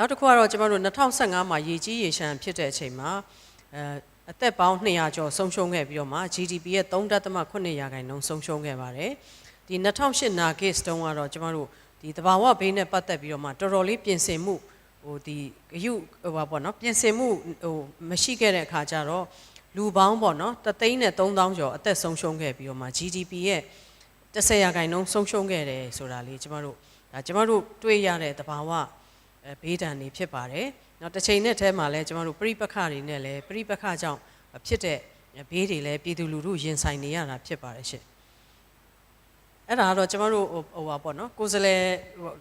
နောက်တစ်ခုကတော့ကျမတို့2015မှာရေကြီးရေရှမ်းဖြစ်တဲ့အချိန်မှာအဲအသက်ပေါင်း200ကျော်ဆုံးရှုံးခဲ့ပြီးတော့မှ GDP ရဲ့3.8ရာခိုင်နှုန်းဆုံးရှုံးခဲ့ပါတယ်ဒီ2008နာဂစ်တုန်းကတော့ကျမတို့ဒီတဘာဝဘေးနဲ့ပတ်သက်ပြီးတော့မှတော်တော်လေးပြင်ဆင်မှုဟိုဒီအယူဟိုပါပေါ့နော်ပြင်ဆင်မှုဟိုမရှိခဲ့တဲ့အခါကျတော့လူပေါင်းပေါ့နော်တသိန်းနဲ့3000ကျော်အသက်ဆုံးရှုံးခဲ့ပြီးတော့မှ GDP ရဲ့10ရာခိုင်နှုန်းဆုံးရှုံးခဲ့တယ်ဆိုတာလေးကျမတို့ဒါကျမတို့တွေ့ရတဲ့တဘာဝ အဲဘေးဒဏ်တွေဖြစ်ပါတယ်။နောက်တစ်ချိန်နဲ့အဲမှာလည်းကျွန်တော်တို့ပြိပခတွေနဲ့လည်းပြိပခကြောင့်ဖြစ်တဲ့ဘေးတွေလည်းပြည်သူလူထုရင်ဆိုင်နေရတာဖြစ်ပါတယ်ရှင်။အဲ့ဒါကတော့ကျွန်တော်တို့ဟိုဟိုပါပေါ့နော်ကိုယ်စလဲ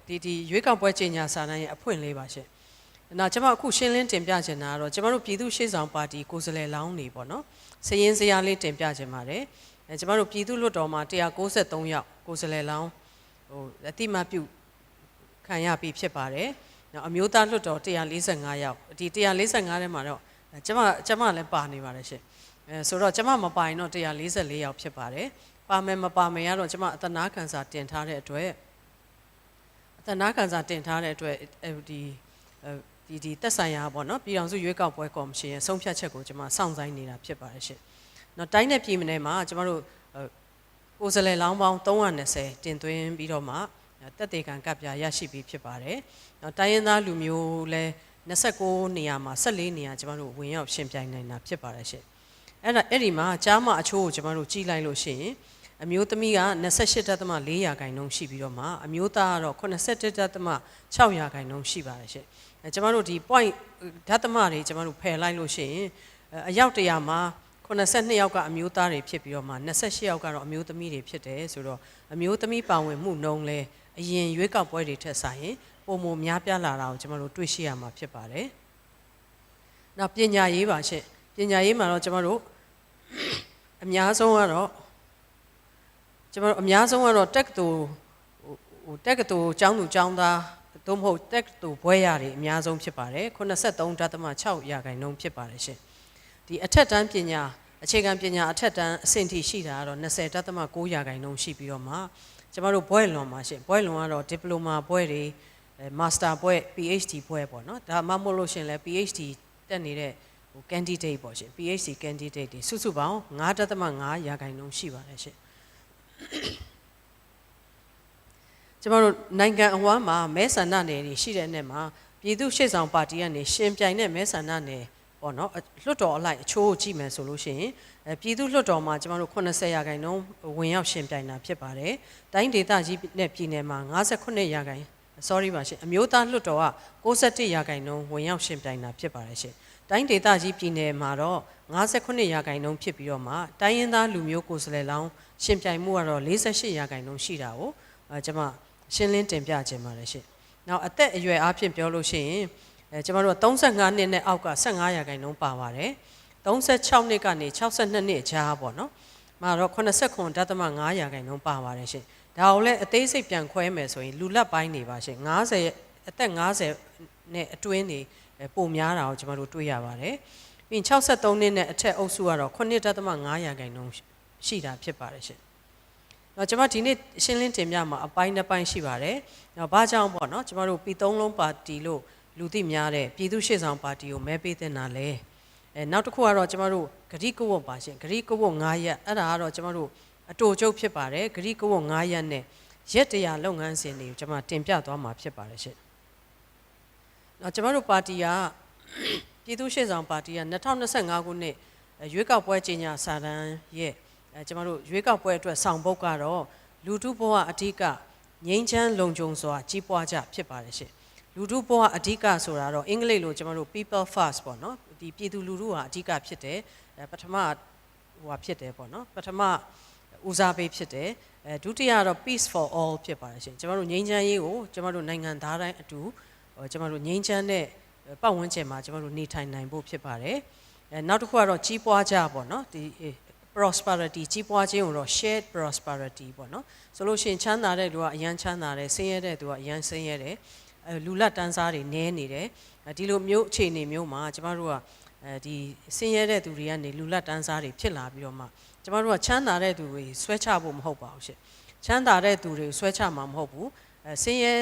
ဒီဒီရွေးကောက်ပွဲကြေညာစာတမ်းရဲ့အဖွင့်လေးပါရှင်။နောက်ကျွန်မအခုရှင်းလင်းတင်ပြချင်တာကတော့ကျွန်တော်တို့ပြည်သူ့ရှေ့ဆောင်ပါတီကိုယ်စလဲလောင်းနေပေါ့နော်။စရင်စရာလေးတင်ပြချင်ပါတယ်။အဲကျွန်တော်တို့ပြည်သူ့လွှတ်တော်မှာ193ယောက်ကိုယ်စလဲလောင်းဟိုအတိမတ်ပြုခံရပြီဖြစ်ပါတယ်။ နော်အမျိုးသားလွှတ်တော်145ယောက်ဒီ145ထဲမှာတော့ကျမကျမလည်းပါနေပါတယ်ရှင်အဲဆိုတော့ကျမမပိုင်တော့144ယောက်ဖြစ်ပါတယ်ပါမယ်မပါမယ်ကတော့ကျမအတနာခံစာတင်ထားတဲ့အတွက်အတနာခံစာတင်ထားတဲ့အတွက်အဲဒီဒီဒီတက်ဆိုင်ရာပေါ့နော်ပြည်အောင်စုရွေးကောက်ပွဲကော်မရှင်ရဲ့ဆုံးဖြတ်ချက်ကိုကျမစောင့်ဆိုင်းနေတာဖြစ်ပါတယ်ရှင်နော်တိုင်းနဲ့ပြည်မနယ်မှာကျမတို့ကိုယ်စလဲလောင်းပေါင်း320တင်သွင်းပြီးတော့မှ တက်တေကံကပ်ပြရရှိပြီးဖြစ်ပါတယ်။နောက်တိုင်းရင်းသားလူမျိုးလဲ29နေရာမှာ14နေရာကျမတို့ဝင်ရောက်ရှင်ပြိုင်နိုင်တာဖြစ်ပါတယ်ရှင်။အဲ့ဒါအဲ့ဒီမှာကြားမအချိုးကိုကျမတို့ကြီးလိုက်လို့ရှိရင်အမျိုးသမီးက28.4ရာခိုင်နှုန်းရှိပြီးတော့မှအမျိုးသားကတော့81.6ရာခိုင်နှုန်းရှိပါတယ်ရှင်။အဲကျမတို့ဒီ point ဓာတ်သမတွေကျမတို့ဖယ်လိုက်လို့ရှိရင်အယောက်တရာမှာ82ယောက်ကအမျိုးသားတွေဖြစ်ပြီးတော့မှ28ယောက်ကတော့အမျိုးသမီးတွေဖြစ်တယ်ဆိုတော့အမျိုးသမီးပါဝင်မှုနှုန်းလဲ အရင်ရွေးကောက်ပွဲတွေထက်ဆိုင်ရင်ပုံမများပြားလာတာကိုကျွန်တော်တို့တွေ့ရှိရမှာဖြစ်ပါတယ်။နောက်ပညာရေးပါရှင့်ပညာရေးမှာတော့ကျွန်တော်တို့အများဆုံးကတော့ကျွန်တော်တို့အများဆုံးကတော့တက်ကတူဟိုတက်ကတူကျောင်းသူကျောင်းသားသို့မဟုတ်တက်ကတူဘွဲရတွေအများဆုံးဖြစ်ပါတယ်83.6ရာခိုင်နှုန်းဖြစ်ပါတယ်ရှင့်။ဒီအထက်တန်းပညာအခြေခံပညာအထက်တန်းအဆင့်ထိရှိတာကတော့20.9ရာခိုင်နှုန်းရှိပြီးတော့မှ ကျမတို့ဘွဲလွန်ပါရှင်ဘွဲလွန်ကတော့ဒီပလိုမာဘွဲတွေမာစတာဘွဲ PhD ဘွဲပေါ့နော်ဒါမှမဟုတ်လို့ရှင်လဲ PhD တက်နေတဲ့ဟို candidate ပေါ့ရှင် PhD candidate တွေစုစုပေါင်း9.5ရာခိုင်နှုန်းရှိပါတယ်ရှင်ကျမတို့နိုင်ငံအဝမ်းမှာမဲဆန္ဒနယ်တွေရှိတဲ့နေ့မှာပြည်သူ့ရှေ့ဆောင်ပါတီကနေရှင်ပြိုင်တဲ့မဲဆန္ဒနယ် ပေါ့နော်လွှတ်တော်အလိုက်အချိုးကိုကြည့်မယ်ဆိုလို့ရှိရင်အဲပြည်သူ့လွှတ်တော်မှာကျမတို့80ရာခိုင်နှုန်းဝင်ရောက်ရှင်ပြိုင်တာဖြစ်ပါတယ်။တိုင်းဒေသကြီးနဲ့ပြည်နယ်မှာ58ရာခိုင် sorry ပါရှင်အမျိုးသားလွှတ်တော်က61ရာခိုင်နှုန်းဝင်ရောက်ရှင်ပြိုင်တာဖြစ်ပါတယ်ရှင်။တိုင်းဒေသကြီးပြည်နယ်မှာတော့58ရာခိုင်နှုန်းဖြစ်ပြီးတော့မှတိုင်းရင်းသားလူမျိုးကိုယ်စားလှယ်လောင်းရှင်ပြိုင်မှုကတော့48ရာခိုင်နှုန်းရှိတာကိုအဲကျွန်မရှင်းလင်းတင်ပြခြင်းပါတယ်ရှင်။နောက်အသက်အရွယ်အားဖြင့်ပြောလို့ရှိရင် အဲကျမတို့က35နှစ်နဲ့အောက်က15ရာခိုင်နှုန်းပါပါတယ်36နှစ်ကနေ62နှစ်ကြားပေါ့နော်မှာတော့89.5ရာခိုင်နှုန်းပါပါတယ်ရှင်ဒါကိုလည်းအသေးစိတ်ပြန်ခွဲမယ်ဆိုရင်လူလက်ပိုင်းနေပါရှင်90အသက်90နဲ့အတွင်းနေပုံများတာကိုကျမတို့တွေ့ရပါတယ်ပြီး63နှစ်နဲ့အထက်အုပ်စုကတော့9.5ရာခိုင်နှုန်းရှိတာဖြစ်ပါတယ်ရှင်တော့ကျွန်မဒီနေ့ရှင်းလင်းတင်ပြမှာအပိုင်းတစ်ပိုင်းရှိပါတယ်။တော့ဘာကြောင့်ပေါ့နော်ကျွန်တော်တို့ပြည်သုံးလုံးပါတီလို့ လူသိများတဲ့ပြည်သူ့ရှေ့ဆောင်ပါတီကိုမဲပေးတဲ့နာလဲအဲနောက်တစ်ခုကတော့ကျမတို့ဂရိကဝတ်ပါရှင်ဂရိကဝတ်9ရက်အဲ့ဒါကတော့ကျမတို့အတူချုပ်ဖြစ်ပါတယ်ဂရိကဝတ်9ရက်နဲ့ရက်တရာလုပ်ငန်းစဉ်တွေကိုကျမတင်ပြသွားမှာဖြစ်ပါတယ်ရှင်နောက်ကျမတို့ပါတီကပြည်သူ့ရှေ့ဆောင်ပါတီက2025ခုနှစ်ရွေးကောက်ပွဲကြီးညာစာတမ်းရဲ့အဲကျမတို့ရွေးကောက်ပွဲအတွက်ဆောင်ပုတ်ကတော့လူထုဘဝအဓိကငြိမ်းချမ်းလုံခြုံစွာကြီးပွားကြဖြစ်ပါတယ်ရှင် လူထုဘဝအဓိကဆိုတာတော့အင်္ဂလိပ်လိုကျွန်တော်တို့ people first ပေါ့နော်ဒီပြည်သူလူထုဟာအဓိကဖြစ်တယ်ပထမဟိုဟာဖြစ်တယ်ပေါ့နော်ပထမဦးစားပေးဖြစ်တယ်အဲဒုတိယတော့ peace for all ဖြစ်ပါတယ်ရှင်ကျွန်တော်တို့ငြိမ်းချမ်းရေးကိုကျွန်တော်တို့နိုင်ငံသားတိုင်းအတူကျွန်တော်တို့ငြိမ်းချမ်းတဲ့ပတ်ဝန်းကျင်မှာကျွန်တော်တို့နေထိုင်နိုင်ဖို့ဖြစ်ပါတယ်အဲနောက်တစ်ခုကတော့ကြီးပွားကြပေါ့နော်ဒီ prosperity ကြီးပွားခြင်းကိုတော့ shared prosperity ပေါ့နော်ဆိုလို့ရှိရင်ချမ်းသာတဲ့လူကအရန်ချမ်းသာတယ်ဆင်းရဲတဲ့လူကအရန်ဆင်းရဲတယ် လူလက်တန်းစားတွေနည်းနေတယ်ဒီလိုမျိုးအခြေအနေမျိုးမှာကျမတို့ကအဲဒီဆင်းရဲတဲ့သူတွေကနေလူလက်တန်းစားတွေဖြစ်လာပြီးတော့မှကျမတို့ကချမ်းသာတဲ့သူတွေဆွဲချဖို့မဟုတ်ပါဘူးရှင့်ချမ်းသာတဲ့သူတွေဆွဲချမှာမဟုတ်ဘူးအဲဆင်းရဲ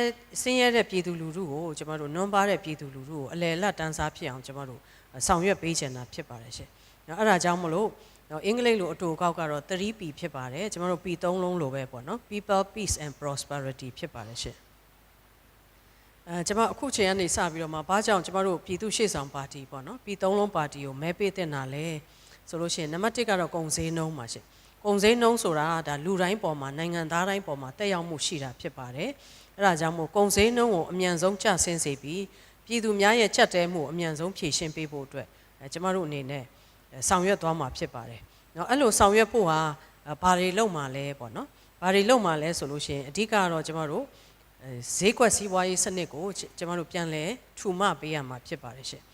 ဆင်းရဲတဲ့ပြည်သူလူထုကိုကျမတို့နွမ်းပါတဲ့ပြည်သူလူထုကိုအလယ်အလတ်တန်းစားဖြစ်အောင်ကျမတို့ဆောင်ရွက်ပေးချင်တာဖြစ်ပါတယ်ရှင်။နော်အဲ့ဒါကြောင့်မလို့နော်အင်္ဂလိပ်လိုအတူအကောက်ကတော့ 3P ဖြစ်ပါတယ်ကျမတို့ P 3လုံးလိုပဲပေါ့နော် People Peace and Prosperity ဖြစ်ပါတယ်ရှင်။ အဲကျွန်မအခုချိန်ကနေစပြီးတော့မှဘာကြောင့်ကျွန်မတို့ပြည်သူရှေ့ဆောင်ပါတီပေါ့နော်ပြည်သုံးလုံးပါတီကိုမဲပေးတင်တာလဲဆိုလို့ရှိရင်နံပါတ်1ကတော့ကုံစင်းနှုံးပါရှင်ကုံစင်းနှုံးဆိုတာဒါလူတိုင်းပေါ်မှာနိုင်ငံသားတိုင်းပေါ်မှာတက်ရောက်မှုရှိတာဖြစ်ပါတယ်အဲဒါကြောင့်မို့ကုံစင်းနှုံးကိုအမြန်ဆုံးကျဆင်းစေပြီးပြည်သူများရဲ့ချက်တဲမှုအမြန်ဆုံးဖြေရှင်းပေးဖို့အတွက်ကျွန်မတို့အနေနဲ့ဆောင်ရွက်သွားမှာဖြစ်ပါတယ်နော်အဲ့လိုဆောင်ရွက်ဖို့ဟာဘာတွေလုပ်မှာလဲပေါ့နော်ဘာတွေလုပ်မှာလဲဆိုလို့ရှိရင်အဓိကတော့ကျွန်မတို့ ဈေးကွက်စီးပွားရေးစနစ်ကိုကျကျမတို့ပြန်လဲထူမပေးရမှာဖြစ်ပါတယ်ရှင်